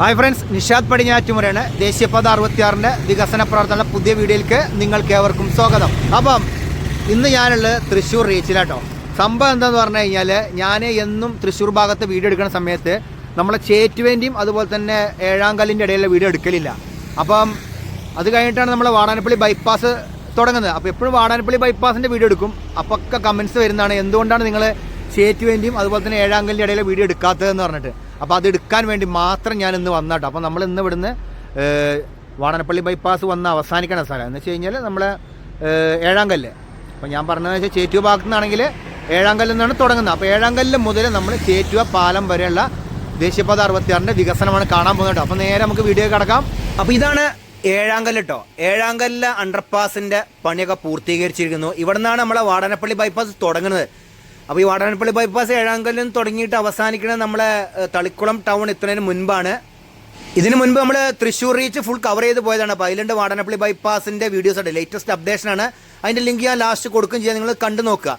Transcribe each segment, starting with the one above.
Hi friends Nishad പടിഞ്ഞാറ്റുമുറയാണ്. ദേശീയപാത അറുപത്തിയാറിന്റെ വികസന പ്രവർത്തന പുതിയ വീഡിയോയിലേക്ക് നിങ്ങൾക്ക് ഏവർക്കും സ്വാഗതം. അപ്പം ഇന്ന് ഞാനുള്ളത് തൃശ്ശൂർ റീച്ചിലാട്ടോ. സംഭവം എന്താന്ന് പറഞ്ഞു കഴിഞ്ഞാൽ ഞാൻ എന്നും തൃശ്ശൂർ ഭാഗത്ത് വീഡിയോ എടുക്കുന്ന സമയത്ത് നമ്മളെ ചേറ്റുവേന്റെയും അതുപോലെ തന്നെ ഏഴാം കല്ലിന്റെ ഇടയിലുള്ള വീഡിയോ എടുക്കലില്ല. അപ്പം അത് കഴിഞ്ഞിട്ടാണ് നമ്മൾ വാടാനപ്പള്ളി ബൈപ്പാസ് തുടങ്ങുന്നത്. അപ്പോൾ എപ്പോഴും വാടാനപ്പള്ളി ബൈപ്പാസിന്റെ വീഡിയോ എടുക്കും. അപ്പോൾ ഒക്കെ കമൻസ് വരുന്നതാണ് എന്തുകൊണ്ടാണ് നിങ്ങൾ ചേറ്റുവേന്റെയും അതുപോലെ തന്നെ ഏഴാം കല്ലിന്റെ ഇടയിലെ വീഡിയോ എടുക്കാത്തതെന്ന് പറഞ്ഞിട്ട്. അപ്പോൾ അത് എടുക്കാൻ വേണ്ടി മാത്രം ഞാൻ ഇന്ന് വന്നാട്ടോ അപ്പോൾ നമ്മൾ ഇന്ന് ഇവിടുന്ന് വാടനപ്പള്ളി ബൈപ്പാസ് വന്ന് അവസാനിക്കണ സ്ഥലം. എന്ന് വെച്ച് കഴിഞ്ഞാൽ നമ്മളെ ഏഴാം കല്ല്. അപ്പോൾ ഞാൻ പറഞ്ഞതെന്ന് വെച്ചാൽ ചേറ്റുവ ഭാഗത്തു നിന്നാണെങ്കിൽ ഏഴാങ്കല്ലിൽ നിന്നാണ് തുടങ്ങുന്നത്. അപ്പോൾ ഏഴാങ്കല്ല് മുതൽ നമ്മൾ ചേറ്റുവ പാലം വരെയുള്ള ദേശീയപാത അറുപത്തിയാറിന്റെ വികസനമാണ് കാണാൻ പോകുന്നത് അപ്പോൾ നേരെ നമുക്ക് വീഡിയോ കിടക്കാം. അപ്പോൾ ഇതാണ് ഏഴാങ്കല്ല് കേട്ടോ. കല്ല് അണ്ടർപാസിന്റെ പണിയൊക്കെ പൂർത്തീകരിച്ചിരിക്കുന്നു. ഇവിടെ നിന്നാണ് നമ്മളെ വാടനപ്പള്ളി ബൈപ്പാസ് തുടങ്ങുന്നത്. അപ്പോൾ ഈ വാടാനപ്പള്ളി ബൈപ്പാസ് ഏഴാങ്കലിൽ നിന്ന് തുടങ്ങിയിട്ട് അവസാനിക്കുന്നത് നമ്മളെ തളിക്കുളം ടൗൺ എത്തുന്നതിന് മുൻപാണ്. ഇതിനു മുൻപ് നമ്മൾ തൃശ്ശൂർ റീച്ച് ഫുൾ കവർ ചെയ്ത് പോയതാണ്. അപ്പോൾ അതിലുണ്ട് വാടാനപ്പള്ളി ബൈപ്പാസിന്റെ വീഡിയോസ് ഉണ്ട്. ലേറ്റസ്റ്റ് അപ്ഡേഷനാണ് അതിന്റെ ലിങ്ക് ഞാൻ ലാസ്റ്റ് കൊടുക്കും ചെയ്യാം. നിങ്ങൾ കണ്ടു നോക്കുക.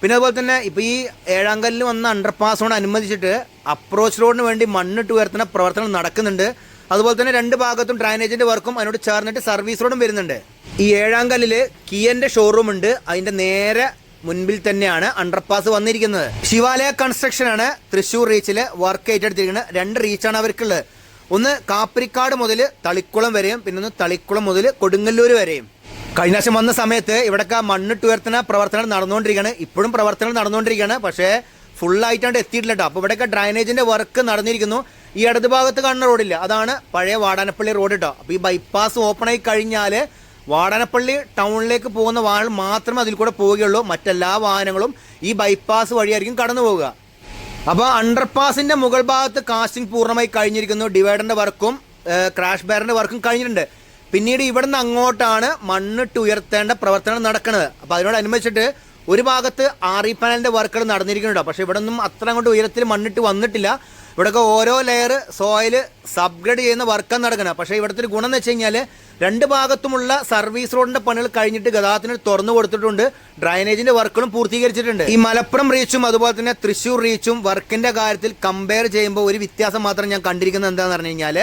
പിന്നെ അതുപോലെ തന്നെ ഇപ്പോൾ ഈ ഏഴാങ്കലിൽ വന്ന അണ്ടർപാസോട് അനുവദിച്ചിട്ട് അപ്രോച്ച് റോഡിന് വേണ്ടി മണ്ണിട്ട് ഉയർത്തുന്ന പ്രവർത്തനം നടക്കുന്നുണ്ട്. അതുപോലെ തന്നെ രണ്ട് ഭാഗത്തും ഡ്രൈനേജിന്റെ വർക്കും അതിനോട് ചേർന്നിട്ട് സർവീസ് റോഡും വരുന്നുണ്ട്. ഈ ഏഴാങ്കല്ലിൽ കിയന്റെ ഷോറൂം ഉണ്ട്. അതിന്റെ നേരെ മുൻപിൽ തന്നെയാണ് അണ്ടർപാസ് വന്നിരിക്കുന്നത്. ശിവാലയ കൺസ്ട്രക്ഷൻ ആണ് തൃശൂർ റീച്ചിൽ വർക്ക് ഏറ്റെടുത്തിരിക്കുന്നത്. രണ്ട് റീച്ചാണ് അവർക്കുള്ളത്. ഒന്ന് കാപ്പിരിക്കാട് മുതൽ തളിക്കുളം വരെയും പിന്നെ ഒന്ന് തളിക്കുളം മുതൽ കൊടുങ്ങല്ലൂർ വരെയും. കഴിഞ്ഞ വർഷം വന്ന സമയത്ത് ഇവിടൊക്കെ ഉയർത്തുന്ന പ്രവർത്തനം നടന്നുകൊണ്ടിരിക്കുകയാണ്. ഇപ്പോഴും പ്രവർത്തനങ്ങൾ നടന്നുകൊണ്ടിരിക്കുകയാണ്. പക്ഷേ ഫുള്ളായിട്ടാണ് എത്തിയിട്ടില്ല കേട്ടോ. അപ്പോൾ ഇവിടെയൊക്കെ ഡ്രൈനേജിന്റെ വർക്ക് നടന്നിരിക്കുന്നു. ഈ ഇടതുഭാഗത്ത് കാണുന്ന റോഡില്ല അതാണ് പഴയ വാടാനപ്പള്ളി റോഡ് കേട്ടോ. അപ്പോൾ ഈ ബൈപ്പാസ് ഓപ്പൺ ആയി കഴിഞ്ഞാൽ വാടാനപ്പള്ളി ടൗണിലേക്ക് പോകുന്ന വാഹനം മാത്രമേ അതിൽ കൂടെ പോവുകയുള്ളൂ. മറ്റെല്ലാ വാഹനങ്ങളും ഈ ബൈപ്പാസ് വഴിയായിരിക്കും കടന്നു പോവുക. അപ്പോൾ അണ്ടർപാസിന്റെ മുകൾ ഭാഗത്ത് കാസ്റ്റിംഗ് പൂർണമായി കഴിഞ്ഞിരിക്കുന്നു. ഡിവൈഡറിന്റെ വർക്കും ക്രാഷ് ബാറിന്റെ വർക്കും കഴിഞ്ഞിട്ടുണ്ട്. പിന്നീട് ഇവിടെ നിന്ന് അങ്ങോട്ടാണ് മണ്ണിട്ട് ഉയർത്തേണ്ട പ്രവർത്തനം നടക്കുന്നത്. അപ്പോൾ അതിനോടനുബന്ധിച്ചിട്ട് ഒരു ഭാഗത്ത് ആറി ഇ പാനലിന്റെ വർക്കുകൾ നടന്നിരിക്കുന്നുണ്ട്. പക്ഷേ ഇവിടെ ഒന്നും അത്ര അങ്ങോട്ട് ഉയരത്തിൽ മണ്ണിട്ട് വന്നിട്ടില്ല. ഇവിടെയൊക്കെ ഓരോ ലെയർ സോയിൽ സബ്ഗ്രേഡ് ചെയ്യുന്ന വർക്കാണ് നടക്കുന്നത് പക്ഷേ ഇവിടുത്തെ ഒരു ഗുണം എന്ന് വെച്ച് കഴിഞ്ഞാൽ രണ്ട് ഭാഗത്തുമുള്ള സർവീസ് റോഡിന്റെ പണികൾ കഴിഞ്ഞിട്ട് ഗതാഗതത്തിന് തുറന്നു കൊടുത്തിട്ടുണ്ട്. ഡ്രൈനേജിന്റെ വർക്കുകളും പൂർത്തീകരിച്ചിട്ടുണ്ട്. ഈ മലപ്പുറം റീച്ചും അതുപോലെ തന്നെ തൃശ്ശൂർ റീച്ചും വർക്കിന്റെ കാര്യത്തിൽ കമ്പയർ ചെയ്യുമ്പോൾ ഒരു വ്യത്യാസം മാത്രം ഞാൻ കണ്ടിരിക്കുന്നത് എന്താണെന്ന് പറഞ്ഞു കഴിഞ്ഞാൽ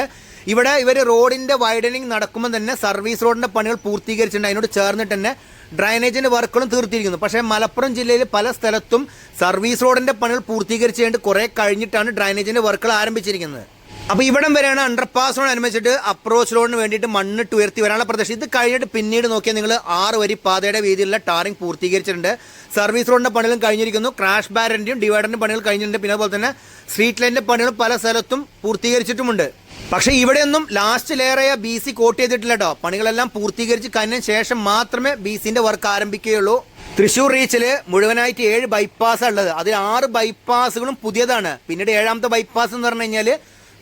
ഇവിടെ ഇവർ റോഡിന്റെ വൈഡനിങ് നടക്കുമ്പോൾ തന്നെ സർവീസ് റോഡിന്റെ പണികൾ പൂർത്തീകരിച്ചിട്ടുണ്ട്. അതിനോട് ചേർന്നിട്ട് തന്നെ ഡ്രൈനേജിന്റെ വർക്കുകളും തീർത്തിരിക്കുന്നു. പക്ഷേ മലപ്പുറം ജില്ലയിൽ പല സ്ഥലത്തും സർവീസ് റോഡിന്റെ പണികൾ പൂർത്തീകരിച്ച് കഴിഞ്ഞിട്ട് കുറേ കഴിഞ്ഞിട്ടാണ് ഡ്രൈനേജിന്റെ വർക്കുകൾ ആരംഭിച്ചിരിക്കുന്നത്. അപ്പോൾ ഇവിടം വരെയാണ് അണ്ടർപാസിനോട് അനുബന്ധിച്ചിട്ട് അപ്രോച്ച് റോഡിന് വേണ്ടിയിട്ട് മണ്ണിട്ട് ഉയർത്തി വരാനുള്ള പ്രദേശം. ഇത് കഴിഞ്ഞിട്ട് പിന്നീട് നോക്കിയാൽ നിങ്ങൾ ആറ് വരി പാതയുടെ വീതിയിലുള്ള ടാറിംഗ് പൂർത്തീകരിച്ചിട്ടുണ്ട്. സർവീസ് റോഡിന്റെ പണികളും കഴിഞ്ഞിരിക്കുന്നു. ക്രാഷ് ബാരന്റെയും ഡിവൈഡറിന്റെ പണികൾ കഴിഞ്ഞിട്ടുണ്ട്. പിന്നെ അതുപോലെ തന്നെ സ്ട്രീറ്റ് ലൈനിന്റെ പണികൾ പല സ്ഥലത്തും പൂർത്തീകരിച്ചിട്ടുമുണ്ട്. പക്ഷേ ഇവിടെയൊന്നും ലാസ്റ്റ് ലെയറായ ബി സി കോട്ട് ചെയ്തിട്ടില്ല കേട്ടോ പണികളെല്ലാം പൂർത്തീകരിച്ച് കഴിഞ്ഞതിന് ശേഷം മാത്രമേ ബി സിന്റെ വർക്ക് ആരംഭിക്കുകയുള്ളൂ. തൃശ്ശൂർ റീച്ചിൽ മുഴുവനായിട്ട് ഏഴ് ബൈപ്പാസ് ഉള്ളത്. അതിൽ ആറ് ബൈപ്പാസുകളും പുതിയതാണ്. പിന്നീട് ഏഴാമത്തെ ബൈപ്പാസ് എന്ന് പറഞ്ഞു കഴിഞ്ഞാൽ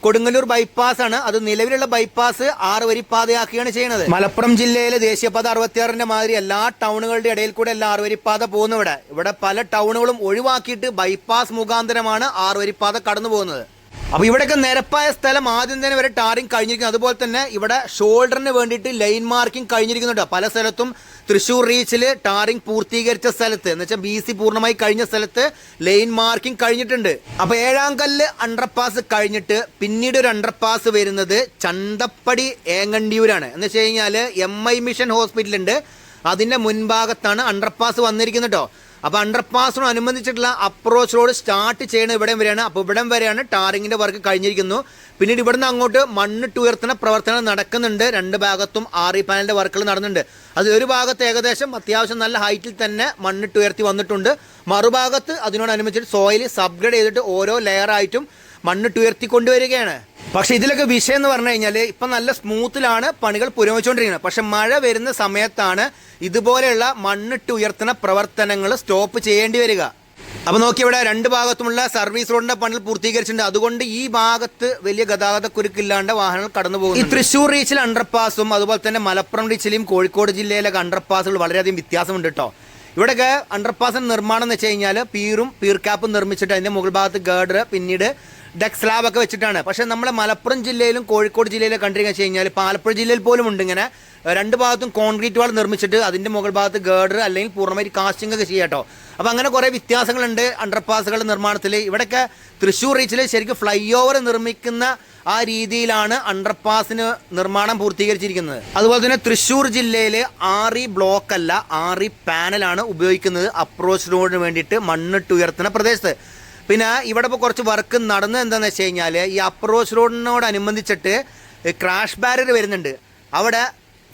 കൊടുങ്ങല്ലൂർ ബൈപ്പാസ് ആണ്. അത് നിലവിലുള്ള ബൈപ്പാസ് ആറ് വരി പാതയാക്കുകയാണ് ചെയ്യുന്നത്. മലപ്പുറം ജില്ലയിലെ ദേശീയപാത അറുപത്തിയാറിന്റെ മാതിരി എല്ലാ ടൗണുകളുടെ ഇടയിൽ കൂടെ എല്ലാ ആറ് വരിപ്പാത പോകുന്നു ഇവിടെ. ഇവിടെ പല ടൗണുകളും ഒഴിവാക്കിയിട്ട് ബൈപ്പാസ് മുഖാന്തരമാണ് ആറ് വരിപ്പാത കടന്നു പോകുന്നത് അപ്പൊ ഇവിടെയൊക്കെ നിരപ്പായ സ്ഥലം ആദ്യം തന്നെ വരെ ടാറിങ് കഴിഞ്ഞിരിക്കുന്നു. അതുപോലെ തന്നെ ഇവിടെ ഷോൾഡറിന് വേണ്ടിയിട്ട് ലൈൻ മാർക്കിംഗ് കഴിഞ്ഞിരിക്കുന്നുണ്ട്. പല സ്ഥലത്തും തൃശ്ശൂർ റീച്ചിൽ ടാറിങ് പൂർത്തീകരിച്ച സ്ഥലത്ത്. എന്ന് വെച്ചാൽ ബി സി പൂർണമായി കഴിഞ്ഞ സ്ഥലത്ത് ലൈൻ മാർക്കിംഗ് കഴിഞ്ഞിട്ടുണ്ട്. അപ്പൊ ഏഴാം കല്ല് അണ്ടർപാസ് കഴിഞ്ഞിട്ട് പിന്നീട് ഒരു അണ്ടർപാസ് വരുന്നത് ചന്തപ്പടി ഏങ്ങണ്ടിയൂരാണ്. എന്ന് വെച്ച് കഴിഞ്ഞാൽ എം ഐ മിഷൻ ഹോസ്പിറ്റലുണ്ട് അതിന്റെ മുൻഭാഗത്താണ് അണ്ടർപാസ് വന്നിരിക്കുന്നത് കേട്ടോ അപ്പോൾ അണ്ടർപാസിനോട് അനുബന്ധിച്ചിട്ടുള്ള അപ്രോച്ച് റോഡ് സ്റ്റാർട്ട് ചെയ്യുന്ന ഇവിടം വരെയാണ്. അപ്പോൾ ഇവിടം വരെയാണ് ടാറിങ്ങിന്റെ വർക്ക് കഴിഞ്ഞിരിക്കുന്നു. പിന്നീട് ഇവിടുന്ന് അങ്ങോട്ട് മണ്ണിട്ട് ഉയർത്തുന്ന പ്രവർത്തനങ്ങൾ നടക്കുന്നുണ്ട്. രണ്ട് ഭാഗത്തും ആറി പാനലിന്റെ വർക്കുകൾ നടന്നുണ്ട് അത് ഒരു ഭാഗത്ത് ഏകദേശം അത്യാവശ്യം നല്ല ഹൈറ്റിൽ തന്നെ മണ്ണിട്ട് ഉയർത്തി വന്നിട്ടുണ്ട്. മറുഭാഗത്ത് അതിനോടനുബന്ധിച്ചിട്ട് സോയിൽ സബ്ഗ്രേഡ് ചെയ്തിട്ട് ഓരോ ലെയർ ആയിട്ടും മണ്ണിട്ട് ഉയർത്തി കൊണ്ടുവരികയാണ് പക്ഷെ ഇതിലൊക്കെ വിഷയം എന്ന് പറഞ്ഞു കഴിഞ്ഞാൽ ഇപ്പൊ നല്ല സ്മൂത്തിലാണ് പണികൾ പുരോഗമിച്ചുകൊണ്ടിരിക്കുന്നത്. പക്ഷെ മഴ വരുന്ന സമയത്താണ് ഇതുപോലെയുള്ള മണ്ണിട്ട് ഉയർത്തുന്ന പ്രവർത്തനങ്ങൾ സ്റ്റോപ്പ് ചെയ്യേണ്ടി വരിക. അപ്പൊ നോക്കി ഇവിടെ രണ്ട് ഭാഗത്തുമുള്ള സർവീസ് റോഡിന്റെ പണികൾ പൂർത്തീകരിച്ചിട്ടുണ്ട്. അതുകൊണ്ട് ഈ ഭാഗത്ത് വലിയ ഗതാഗത കുരുക്കില്ലാണ്ട് വാഹനങ്ങൾ കടന്നു പോകും ഈ തൃശ്ശൂർ റീച്ചിൽ അണ്ടർപാസും അതുപോലെ തന്നെ മലപ്പുറം റീച്ചിലെയും കോഴിക്കോട് ജില്ലയിലൊക്കെ അണ്ടർപാസുകൾ വളരെയധികം വ്യത്യാസമുണ്ട് കേട്ടോ ഇവിടെയൊക്കെ അണ്ടർപാസിന്റെ നിർമ്മാണം എന്ന് വെച്ച് കഴിഞ്ഞാൽ പീറും പീർ ക്യാപ്പും നിർമ്മിച്ചിട്ട് അതിന്റെ മുകൾ ഭാഗത്ത് ഗേഡർ പിന്നീട് ഡെക് സ്ലാബ് ഒക്കെ വെച്ചിട്ടാണ്. പക്ഷേ നമ്മുടെ മലപ്പുറം ജില്ലയിലും കോഴിക്കോട് ജില്ലയിലും കണ്ടിരിക്കുക വെച്ച് കഴിഞ്ഞാൽ പാലപ്പുഴ ജില്ലയിൽ പോലും ഉണ്ട് ഇങ്ങനെ. രണ്ട് ഭാഗത്തും കോൺക്രീറ്റ് വാൾ നിർമ്മിച്ചിട്ട് അതിന്റെ മുകൾ ഭാഗത്ത് ഗേഡർ അല്ലെങ്കിൽ പൂർണമായിട്ട് കാസ്റ്റിംഗ് ഒക്കെ ചെയ്യാട്ടോ അപ്പോൾ അങ്ങനെ കുറേ വ്യത്യാസങ്ങളുണ്ട് അണ്ടർപാസുകളുടെ നിർമ്മാണത്തിൽ ഇവിടെയൊക്കെ തൃശ്ശൂർ റീച്ചിൽ ശരിക്കും ഫ്ലൈ ഓവർ നിർമ്മിക്കുന്ന ആ രീതിയിലാണ് അണ്ടർപാസിന് നിർമ്മാണം പൂർത്തീകരിച്ചിരിക്കുന്നത്. അതുപോലെ തന്നെ തൃശ്ശൂർ ജില്ലയിൽ ആറി ബ്ലോക്ക് അല്ല ആറി പാനലാണ് ഉപയോഗിക്കുന്നത്. അപ്രോച്ച് റോഡിന് വേണ്ടിയിട്ട് മണ്ണിട്ട് ഉയർത്തുന്ന പ്രദേശത്ത്. പിന്നെ ഇവിടെ ഇപ്പോൾ കുറച്ച് വർക്ക് നടന്നത് എന്താണെന്ന് വെച്ച് കഴിഞ്ഞാൽ ഈ അപ്രോച്ച് റോഡിനോടനുബന്ധിച്ചിട്ട് ക്രാഷ് ബാരിയർ വരുന്നുണ്ട്. അവിടെ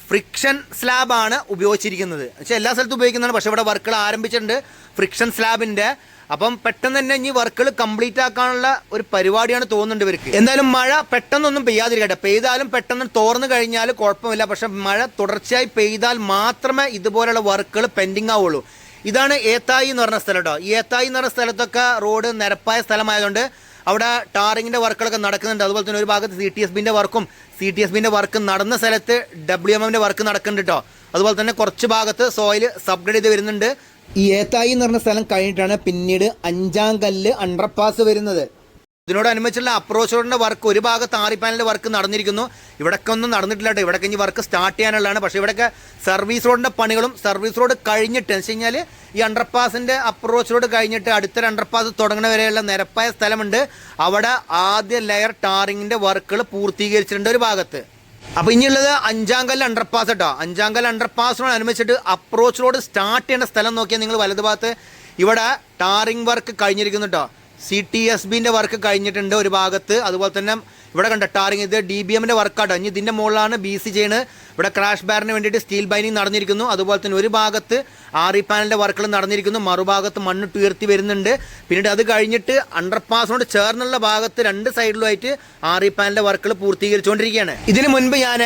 ഫ്രിക്ഷൻ സ്ലാബാണ് ഉപയോഗിച്ചിരിക്കുന്നത്. പക്ഷേ എല്ലാ സ്ഥലത്തും ഉപയോഗിക്കുന്നതാണ്. പക്ഷേ ഇവിടെ വർക്കുകൾ ആരംഭിച്ചിട്ടുണ്ട് ഫ്രിക്ഷൻ സ്ലാബിന്റെ അപ്പം പെട്ടെന്ന് തന്നെ ഇനി വർക്കുകൾ കംപ്ലീറ്റ് ആക്കാനുള്ള ഒരു പരിപാടിയാണ് തോന്നുന്നുണ്ട് ഇവർക്ക്. എന്തായാലും മഴ പെട്ടെന്നൊന്നും പെയ്യാതിരിക്കട്ടെ. പെയ്താലും പെട്ടെന്ന് തോർന്നു കഴിഞ്ഞാൽ കുഴപ്പമില്ല. പക്ഷെ മഴ തുടർച്ചയായി പെയ്താൽ മാത്രമേ ഇതുപോലെയുള്ള വർക്കുകൾ പെൻഡിങ് ആവുള്ളൂ. ഇതാണ് ഏത്തായി എന്ന് പറഞ്ഞ സ്ഥലം കേട്ടോ. ഈ ഏത്തായി എന്ന് പറഞ്ഞ സ്ഥലത്തൊക്കെ റോഡ് നിരപ്പായ സ്ഥലമായതുകൊണ്ട് അവിടെ ടാറിങ്ങിന്റെ വർക്കുകളൊക്കെ നടക്കുന്നുണ്ട്. അതുപോലെ തന്നെ ഒരു ഭാഗത്ത് സി ടി എസ് ബിന്റെ വർക്കും സി ടി എസ് ബിന്റെ വർക്ക് നടന്ന സ്ഥലത്ത് ഡബ്ല്യു എം എമ്മിന്റെ വർക്ക് നടക്കുന്നുണ്ട് കേട്ടോ. അതുപോലെ തന്നെ കുറച്ച് ഭാഗത്ത് സോയിൽ സബ്ഗ്രേഡ് ചെയ്ത് വരുന്നുണ്ട്. ഈ ഏത്തായി എന്ന് പറഞ്ഞ സ്ഥലം കഴിഞ്ഞിട്ടാണ് പിന്നീട് അഞ്ചാം കല്ല് അണ്ടർപാസ് വരുന്നത്. ഇതിനോടനുബന്ധിച്ചുള്ള അപ്രോച്ച് റോഡിന്റെ വർക്ക് ഒരു ഭാഗത്ത് ആറി പാനലിന്റെ വർക്ക് നടന്നിരിക്കുന്നു. ഇവിടൊക്കെ ഒന്നും നടന്നിട്ടില്ല കേട്ടോ. ഇവിടൊക്കെ ഇനി വർക്ക് സ്റ്റാർട്ട് ചെയ്യാനുള്ളതാണ്. പക്ഷേ ഇവിടെയൊക്കെ സർവീസ് റോഡിന്റെ പണികളും സർവീസ് റോഡ് കഴിഞ്ഞിട്ട് എന്ന് വെച്ച് ഈ അണ്ടർപാസിന്റെ അപ്രോച്ച് റോഡ് കഴിഞ്ഞിട്ട് അടുത്ത അണ്ടർപാസ് തുടങ്ങുന്ന വരെയുള്ള നിരപ്പായ സ്ഥലമുണ്ട്. അവിടെ ആദ്യ ലെയർ ടാറിങ്ങിന്റെ വർക്കുകൾ പൂർത്തീകരിച്ചിട്ടുണ്ട് ഒരു ഭാഗത്ത്. അപ്പോൾ ഇനിയുള്ളത് അഞ്ചാം കല്ല് അണ്ടർപാസ് കേട്ടോ. അഞ്ചാം കല്ല് അണ്ടർപാസിനോട് അനുബന്ധിച്ചിട്ട് അപ്രോച്ച് റോഡ് സ്റ്റാർട്ട് ചെയ്യേണ്ട സ്ഥലം നോക്കിയാൽ നിങ്ങൾ വലതുഭാഗത്ത് ഇവിടെ ടാറിംഗ് വർക്ക് കഴിഞ്ഞിരിക്കുന്നു കേട്ടോ. സി ടി എസ് ബിന്റെ വർക്ക് കഴിഞ്ഞിട്ടുണ്ട് ഒരു ഭാഗത്ത്. അതുപോലെ തന്നെ ഇവിടെ കണ്ട ടാറിങ് ഇത് ഡി ബി എമ്മിന്റെ വർക്കാട്ടോ ഇനി ഇതിന്റെ മുകളിലാണ് ബി സി ചെയ്യുന്നത് ഇവിടെ ക്രാഷ് ബാറിന് വേണ്ടിയിട്ട് സ്റ്റീൽ ബൈനിങ് നടന്നിരിക്കുന്നു. അതുപോലെ തന്നെ ഒരു ഭാഗത്ത് ആറി പാനലിന്റെ വർക്കുകൾ നടന്നിരിക്കുന്നു. മറുഭാഗത്ത് മണ്ണ് ഉയർത്തി വരുന്നുണ്ട്. പിന്നീട് അത് കഴിഞ്ഞിട്ട് അണ്ടർപാസിനോട് ചേർന്നുള്ള ഭാഗത്ത് രണ്ട് സൈഡിലുമായിട്ട് ആറി പാനലിന്റെ വർക്കുകൾ പൂർത്തീകരിച്ചുകൊണ്ടിരിക്കുകയാണ്. ഇതിനു മുൻപ് ഞാൻ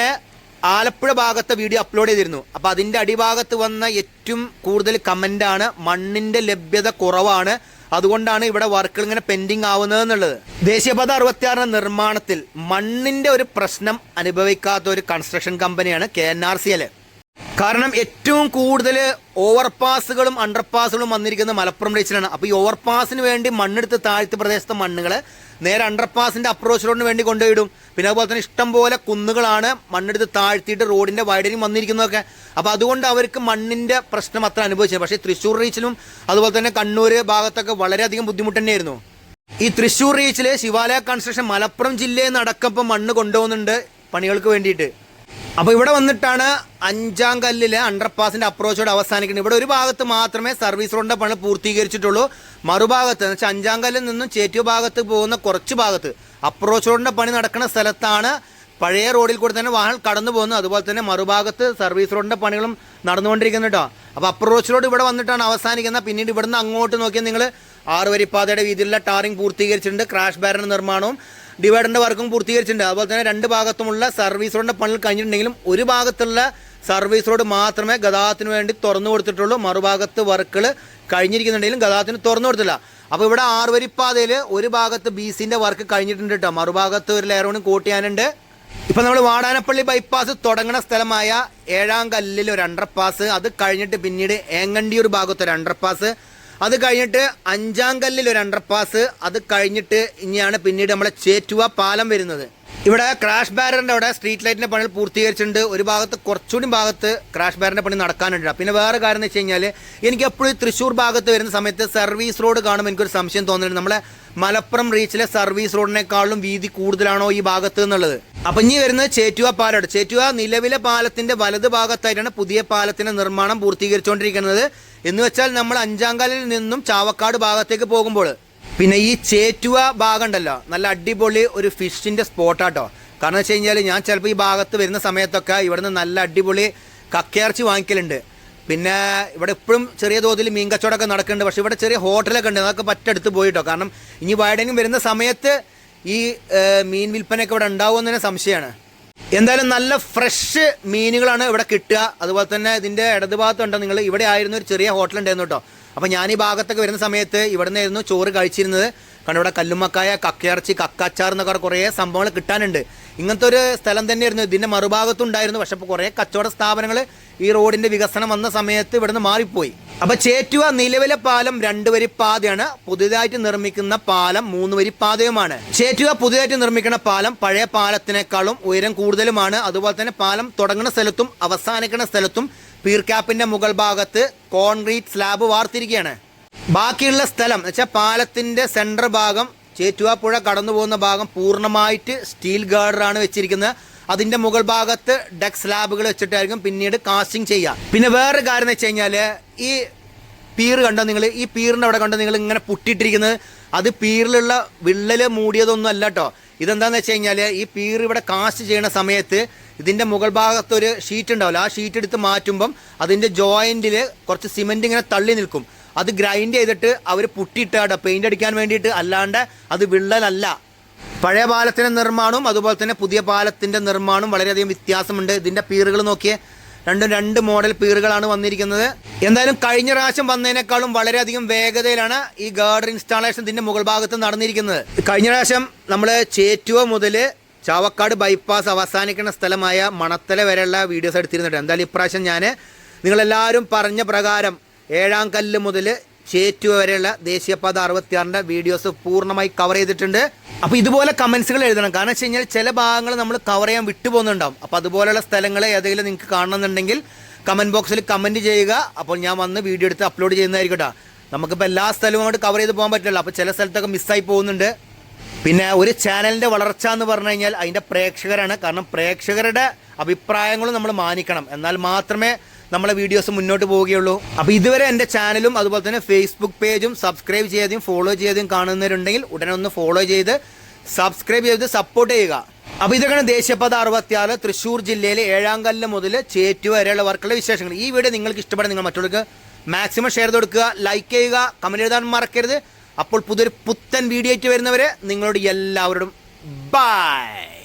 ആലപ്പുഴ ഭാഗത്തെ വീഡിയോ അപ്ലോഡ് ചെയ്തിരുന്നു. അപ്പോൾ അതിന്റെ അടിഭാഗത്ത് വന്ന ഏറ്റവും കൂടുതൽ കമന്റാണ് മണ്ണിന്റെ ലഭ്യത കുറവാണ്. അതുകൊണ്ടാണ് ഇവിടെ വർക്കുകൾ ഇങ്ങനെ പെൻഡിങ് ആവുന്നത് എന്നുള്ളത്. ദേശീയപാത അറുപത്തിയാറിന്റെ നിർമ്മാണത്തിൽ മണ്ണിന്റെ ഒരു പ്രശ്നം അനുഭവിക്കാത്ത ഒരു കൺസ്ട്രക്ഷൻ കമ്പനിയാണ് K N R C L കാരണം ഏറ്റവും കൂടുതൽ ഓവർപാസുകളും അണ്ടർപാസുകളും വന്നിരിക്കുന്നത് മലപ്പുറം റീച്ചിലാണ് അപ്പോൾ ഈ ഓവർപാസിന് വേണ്ടി മണ്ണെടുത്ത് താഴ്ത്തി പ്രദേശത്തെ മണ്ണുകൾ നേരെ അണ്ടർപാസിന്റെ അപ്രോച്ച് റോഡിന് വേണ്ടി കൊണ്ടുപോയിടും. പിന്നെ അതുപോലെ തന്നെ ഇഷ്ടം പോലെ കുന്നുകളാണ് മണ്ണെടുത്ത് താഴ്ത്തിയിട്ട് റോഡിന്റെ വൈഡനിങ് വന്നിരിക്കുന്നതൊക്കെ. അപ്പോൾ അതുകൊണ്ട് അവർക്ക് മണ്ണിന്റെ പ്രശ്നം അത്ര അനുഭവിച്ചത് പക്ഷേ തൃശ്ശൂർ റീച്ചിലും അതുപോലെ തന്നെ കണ്ണൂർ ഭാഗത്തൊക്കെ വളരെയധികം ബുദ്ധിമുട്ട് തന്നെയായിരുന്നു. ഈ തൃശ്ശൂർ റീച്ചിലെ ശിവാലയ കൺസ്ട്രക്ഷൻ മലപ്പുറം ജില്ലയിൽ നിന്ന് അടക്കം മണ്ണ് കൊണ്ടുപോകുന്നുണ്ട് പണികൾക്ക് വേണ്ടിയിട്ട്. അപ്പോൾ ഇവിടെ വന്നിട്ടാണ് അഞ്ചാം കല്ലിലെ അണ്ടർപാസിന്റെ അപ്രോച്ചോട് അവസാനിക്കുന്നത്. ഇവിടെ ഒരു ഭാഗത്ത് മാത്രമേ സർവീസ് റോഡിന്റെ പണി പൂർത്തീകരിച്ചിട്ടുള്ളൂ. മറുഭാഗത്ത് എന്ന് വെച്ചാൽ അഞ്ചാം കല്ലിൽ നിന്നും ചേറ്റു ഭാഗത്ത് പോകുന്ന കുറച്ച് ഭാഗത്ത് അപ്രോച്ച് റോഡിന്റെ പണി നടക്കുന്ന സ്ഥലത്താണ് പഴയ റോഡിൽ കൂടെ തന്നെ വാഹനം കടന്നു പോകുന്നു അതുപോലെ തന്നെ മറുഭാഗത്ത് സർവീസ് റോഡിന്റെ പണികളും നടന്നുകൊണ്ടിരിക്കുന്നു കേട്ടോ അപ്പോൾ അപ്രോച്ച് റോഡ് ഇവിടെ വന്നിട്ടാണ് അവസാനിക്കുന്നത്. പിന്നീട് ഇവിടുന്ന് അങ്ങോട്ട് നോക്കിയാൽ നിങ്ങൾ ആറ് വരിപ്പാതയുടെ വീതിയിലുള്ള ടാറിംഗ് പൂർത്തീകരിച്ചിട്ടുണ്ട്. ക്രാഷ് ബാരന്റെ നിർമ്മാണവും ഡിവൈഡറിന്റെ വർക്കും പൂർത്തീകരിച്ചിട്ടുണ്ട്. അതുപോലെ തന്നെ രണ്ട് ഭാഗത്തുമുള്ള സർവീസ് റോഡിന്റെ പണികൾ കഴിഞ്ഞിട്ടുണ്ടെങ്കിലും ഒരു ഭാഗത്തുള്ള സർവീസ് റോഡ് മാത്രമേ ഗതാഗതത്തിന് വേണ്ടി തുറന്നു കൊടുത്തിട്ടുള്ളൂ. മറുഭാഗത്ത് വർക്കുകൾ കഴിഞ്ഞിരിക്കുന്നുണ്ടെങ്കിലും ഗതാഗതത്തിന് തുറന്നു കൊടുത്തില്ല. അപ്പോൾ ഇവിടെ ആറുവരിപ്പാതയിൽ ഒരു ഭാഗത്ത് ബി സിന്റെ വർക്ക് കഴിഞ്ഞിട്ടുണ്ട് കേട്ടോ മറുഭാഗത്ത് ഒരു ലെയർ കൂടി ഇപ്പം ചെയ്യാനുണ്ട്. ഇപ്പൊ നമ്മൾ വാടാനപ്പള്ളി ബൈപ്പാസ് തുടങ്ങുന്ന സ്ഥലമായ ഏഴാം കല്ലിൽ ഒരു അണ്ടർപാസ് അത് കഴിഞ്ഞിട്ട് പിന്നീട് ഏങ്ങണ്ടിയൂർ ഭാഗത്ത് ഒരു അണ്ടർപാസ് അത് കഴിഞ്ഞിട്ട് അഞ്ചാം കല്ലിൽ ഒരു അണ്ടർപാസ് അത് കഴിഞ്ഞിട്ട് ഇനിയാണ് പിന്നീട് നമ്മളെ ചേറ്റുവ പാലം വരുന്നത്. ഇവിടെ ക്രാഷ് ബാരറിന്റെ അവിടെ സ്ട്രീറ്റ് ലൈറ്റിന്റെ പണികൾ പൂർത്തീകരിച്ചിട്ടുണ്ട്. ഒരു ഭാഗത്ത് കുറച്ചുകൂടി ഭാഗത്ത് ക്രാഷ് ബാരറിന്റെ പണി നടക്കാനുണ്ട്. പിന്നെ വേറെ കാര്യം എന്ന് വെച്ച് കഴിഞ്ഞാൽ എനിക്ക് എപ്പോഴും തൃശ്ശൂർ ഭാഗത്ത് വരുന്ന സമയത്ത് സർവീസ് റോഡ് കാണുമ്പോൾ എനിക്കൊരു സംശയം തോന്നുന്നുണ്ട്. നമ്മളെ മലപ്പുറം റീച്ചിലെ സർവീസ് റോഡിനേക്കാളും വീതി കൂടുതലാണോ ഈ ഭാഗത്ത് എന്നുള്ളത്. അപ്പൊ ഇനി വരുന്നത് ചേറ്റുവ പാലമാണ് ചേറ്റുവ നിലവിലെ പാലത്തിന്റെ വലത് ഭാഗത്തായിട്ടാണ് പുതിയ പാലത്തിന്റെ നിർമ്മാണം പൂർത്തീകരിച്ചുകൊണ്ടിരിക്കുന്നത്. എന്ന് വെച്ചാൽ നമ്മൾ അഞ്ചാംകാലിൽ നിന്നും ചാവക്കാട് ഭാഗത്തേക്ക് പോകുമ്പോൾ പിന്നെ ഈ ചേറ്റുവ ഭാഗം ഉണ്ടല്ലോ നല്ല അടിപൊളി ഒരു ഫിഷിന്റെ സ്പോട്ടാട്ടോ കാരണം വെച്ച് കഴിഞ്ഞാൽ ഞാൻ ചിലപ്പോൾ ഈ ഭാഗത്ത് വരുന്ന സമയത്തൊക്കെ ഇവിടുന്ന് നല്ല അടിപൊളി കക്കയിറച്ചി വാങ്ങിക്കലുണ്ട്. പിന്നെ ഇവിടെ ഇപ്പോഴും ചെറിയ തോതിൽ മീൻ കച്ചവടമൊക്കെ നടക്കുന്നുണ്ട്. പക്ഷേ ഇവിടെ ചെറിയ ഹോട്ടലൊക്കെ ഉണ്ട്. അതൊക്കെ പറ്റടുത്ത് പോയിട്ടോ. കാരണം ഇനി വയടെങ്കിലും വരുന്ന സമയത്ത് ഈ മീൻ വിൽപ്പനയൊക്കെ ഇവിടെ ഉണ്ടാവുമെന്ന് തന്നെ സംശയമാണ്. എന്തായാലും നല്ല ഫ്രഷ് മീനുകളാണ് ഇവിടെ കിട്ടുക. അതുപോലെ തന്നെ ഇതിന്റെ ഇതിന്റെ ഇടതുഭാഗത്തുണ്ട് നിങ്ങൾ? ഇവിടെ ആയിരുന്നു ഒരു ചെറിയ ഹോട്ടൽ ഉണ്ടായിരുന്നു കേട്ടോ. അപ്പോൾ ഞാൻ ഈ ഭാഗത്തൊക്കെ വരുന്ന സമയത്ത് ഇവിടെ നിന്നായിരുന്നു ചോറ് കഴിച്ചിരുന്നത്. കാരണം ഇവിടെ കല്ലുമ്മക്കായ കക്കയിറച്ചി കക്കാച്ചാർ എന്നൊക്കെ കുറേ സംഭവങ്ങൾ കിട്ടാനുണ്ട്. ഇങ്ങനത്തെ ഒരു സ്ഥലം തന്നെയായിരുന്നു. ഇതിന്റെ മറുഭാഗത്തുണ്ടായിരുന്നു പക്ഷെ ഇപ്പോൾ കുറേ കച്ചവട സ്ഥാപനങ്ങൾ ഈ റോഡിന്റെ വികസനം വന്ന സമയത്ത് ഇവിടുന്ന് മാറിപ്പോയി. അപ്പൊ ചേറ്റുവ നിലവിലെ പാലം രണ്ട് വരി പാതയാണ്. പുതിയതായിട്ട് നിർമ്മിക്കുന്ന പാലം മൂന്ന് വരി പാതയുമാണ്. ചേറ്റുവ പുതിയതായിട്ട് നിർമ്മിക്കുന്ന പാലം പഴയ പാലത്തിനേക്കാളും ഉയരം കൂടുതലുമാണ്. അതുപോലെ തന്നെ പാലം തുടങ്ങുന്ന സ്ഥലത്തും അവസാനിക്കുന്ന സ്ഥലത്തും പീർക്യാപ്പിന്റെ മുകൾ ഭാഗത്ത് കോൺക്രീറ്റ് സ്ലാബ് വാർത്തിരിക്കുകയാണ്. ബാക്കിയുള്ള സ്ഥലം വെച്ചാൽ പാലത്തിന്റെ സെൻട്രൽ ഭാഗം ചേറ്റുവ പുഴ കടന്നു പോകുന്ന ഭാഗം പൂർണമായിട്ട് സ്റ്റീൽ ഗാർഡറാണ് വെച്ചിരിക്കുന്നത്. അതിന്റെ മുകൾ ഭാഗത്ത് ഡെക്സ് സ്ലാബുകൾ വെച്ചിട്ടായിരിക്കും പിന്നീട് കാസ്റ്റിംഗ് ചെയ്യുക. പിന്നെ വേറൊരു കാര്യം എന്ന് വെച്ച് കഴിഞ്ഞാൽ ഈ പീർ കണ്ടോ നിങ്ങൾ ഈ പീറിന്റെ അവിടെ കണ്ടോ നിങ്ങൾ ഇങ്ങനെ പൊട്ടിയിട്ടിരിക്കുന്നത്? അത് പീറിലുള്ള വിള്ളൽ മൂടിയതൊന്നും അല്ല കേട്ടോ ഇതെന്താന്ന് വെച്ച് കഴിഞ്ഞാൽ ഈ പീർ ഇവിടെ കാസ്റ്റ് ചെയ്യുന്ന സമയത്ത് ഇതിന്റെ മുകൾ ഭാഗത്ത് ഒരു ഷീറ്റ് ഉണ്ടാവില്ല. ആ ഷീറ്റ് എടുത്ത് മാറ്റുമ്പം അതിന്റെ ജോയിന്റിൽ കുറച്ച് സിമെന്റ് ഇങ്ങനെ തള്ളി നിൽക്കും. അത് ഗ്രൈൻഡ് ചെയ്തിട്ട് അവർ പുട്ടിയിട്ടാട്ടോ പെയിന്റ് അടിക്കാൻ വേണ്ടിയിട്ട് അല്ലാണ്ട് അത് വിള്ളലല്ല. പഴയ പാലത്തിന്റെ നിർമ്മാണവും അതുപോലെ തന്നെ പുതിയ പാലത്തിന്റെ നിർമ്മാണവും വളരെയധികം വ്യത്യാസമുണ്ട്. ഇതിന്റെ പീറുകൾ നോക്കിയേ രണ്ടും രണ്ട് മോഡൽ പീറുകളാണ് വന്നിരിക്കുന്നത്. എന്തായാലും കഴിഞ്ഞ പ്രാവശ്യം വന്നതിനേക്കാളും വളരെയധികം വേഗതയിലാണ് ഈ ഗാർഡർ ഇൻസ്റ്റാളേഷൻ ഇതിന്റെ മുകൾ ഭാഗത്ത് നടന്നിരിക്കുന്നത്. കഴിഞ്ഞ പ്രാവശ്യം നമ്മൾ ചേറ്റുവ മുതൽ ചാവക്കാട് ബൈപ്പാസ് അവസാനിക്കുന്ന സ്ഥലമായ മണത്തല വരെയുള്ള വീഡിയോസ് എടുത്തിരുന്നുണ്ട് എന്തായാലും ഇപ്രാവശ്യം ഞാൻ നിങ്ങളെല്ലാവരും പറഞ്ഞ പ്രകാരം ഏഴാം കല്ല് മുതൽ ചേറ്റുവ വരെയുള്ള ദേശീയപാത അറുപത്തിയാറിന്റെ വീഡിയോസ് പൂർണമായി കവർ ചെയ്തിട്ടുണ്ട്. അപ്പോൾ ഇതുപോലെ കമൻസുകൾ എഴുതണം. കാരണം വെച്ച് കഴിഞ്ഞാൽ ചില ഭാഗങ്ങൾ നമ്മൾ കവർ ചെയ്യാൻ വിട്ടുപോകുന്നുണ്ടാവും. അപ്പോൾ അതുപോലെയുള്ള സ്ഥലങ്ങൾ ഏതെങ്കിലും നിങ്ങൾക്ക് കാണണമെന്നുണ്ടെങ്കിൽ കമന്റ് ബോക്സിൽ കമന്റ് ചെയ്യുക. അപ്പോൾ ഞാൻ വന്ന് വീഡിയോ എടുത്ത് അപ്ലോഡ് ചെയ്യുന്നതായിരിക്കും കേട്ടോ. നമുക്കിപ്പോൾ എല്ലാ സ്ഥലവും അങ്ങോട്ട് കവർ ചെയ്ത് പോകാൻ പറ്റില്ല അപ്പോൾ ചില സ്ഥലത്തൊക്കെ മിസ്സായി പോകുന്നുണ്ട്. പിന്നെ ഒരു ചാനലിന്റെ വളർച്ച എന്ന് പറഞ്ഞു കഴിഞ്ഞാൽ അതിന്റെ പ്രേക്ഷകരാണ്. കാരണം പ്രേക്ഷകരുടെ അഭിപ്രായങ്ങളും നമ്മൾ മാനിക്കണം. എന്നാൽ മാത്രമേ നമ്മളെ വീഡിയോസ് മുന്നോട്ട് പോവുകയുള്ളൂ. അപ്പോൾ ഇതുവരെ എന്റെ ചാനലും അതുപോലെ തന്നെ ഫേസ്ബുക്ക് പേജും സബ്സ്ക്രൈബ് ചെയ്യാതെയും ഫോളോ ചെയ്യാതെയും കാണുന്നവരുണ്ടെങ്കിൽ ഉടനെ ഒന്ന് ഫോളോ ചെയ്ത് സബ്സ്ക്രൈബ് ചെയ്ത് സപ്പോർട്ട് ചെയ്യുക. അപ്പോൾ ഇതൊക്കെയാണ് ദേശീയപാത അറുപത്തിയാറ് തൃശ്ശൂർ ജില്ലയിലെ ഏഴാം കല്ല് മുതൽ ചേറ്റു വരെയുള്ള വർക്കുള്ള വിശേഷങ്ങൾ. ഈ വീഡിയോ നിങ്ങൾക്ക് ഇഷ്ടപ്പെടുന്ന നിങ്ങൾ മറ്റുള്ളവർക്ക് മാക്സിമം ഷെയർ ചെയ്ത് കൊടുക്കുക ലൈക്ക് ചെയ്യുക കമന്റ് എഴുതാൻ മറക്കരുത്. അപ്പോൾ പുതിയൊരു പുത്തൻ വീഡിയോ ആയിട്ട് വരുന്നവരെ നിങ്ങളോട് എല്ലാവരോടും ബൈ